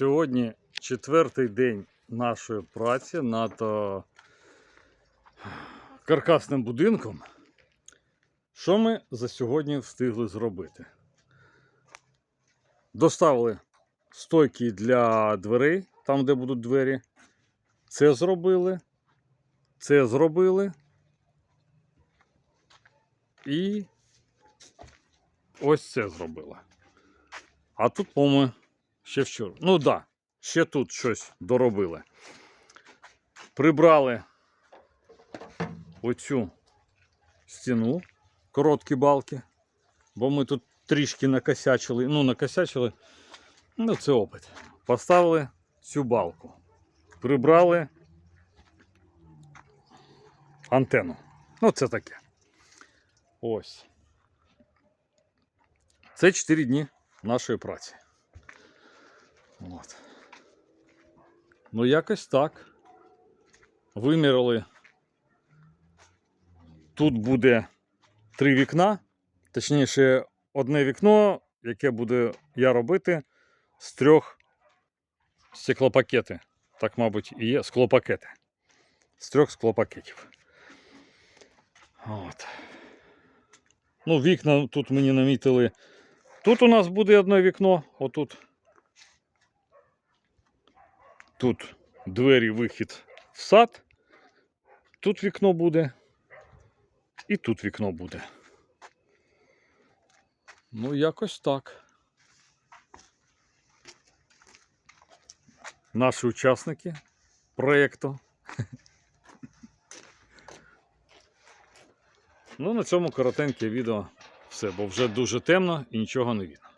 Сьогодні четвертий день нашої праці над е, каркасним будинком. Що ми за сьогодні встигли зробити? Доставили стойки для дверей, там, де будуть двері. Це зробили. Це зробили. І ось це зробили. А тут, по-моєму, ще вчора. Ну так, да, ще тут щось доробили. Прибрали оцю стіну, короткі балки, бо ми тут трішки накосячили. Ну, накосячили, ну це опит. Поставили цю балку. Прибрали антенну. Ну, це таке. Ось. Це 4 дні нашої праці. От. Ну, якось так. Виміряли. Тут буде три вікна, точніше, одне вікно, яке буде я робити з трьох стеклопакети. Так, мабуть, і є склопакети. З трьох склопакетів. От. Ну, вікна тут мені намітили. Тут у нас буде одне вікно, отут. Тут двері, вихід в сад. Тут вікно буде. І тут вікно буде. Ну, якось так. Наші учасники проєкту. Ну, на цьому коротеньке відео все, бо вже дуже темно і нічого не видно.